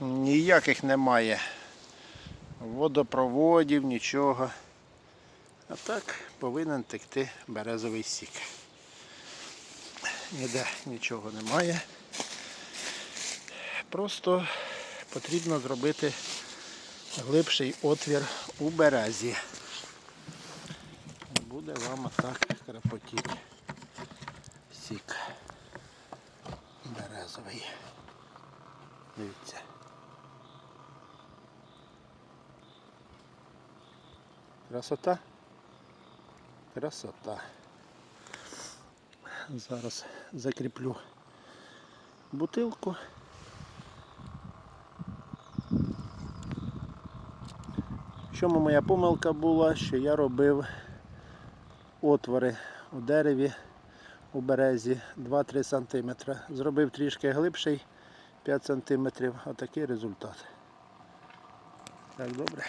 ніяких немає водопроводів, нічого. А так повинен текти березовий сік. Ніде нічого немає. Просто потрібно зробити глибший отвір у березі. Буде вам отак крапотіти сік березовий. Дивіться. Красота. Красота. Зараз закріплю бутилку. Чому моя помилка була, що я робив отвори у дереві у березі 2-3 см. Зробив трішки глибший 5 см. Отакий результат. Так, добре.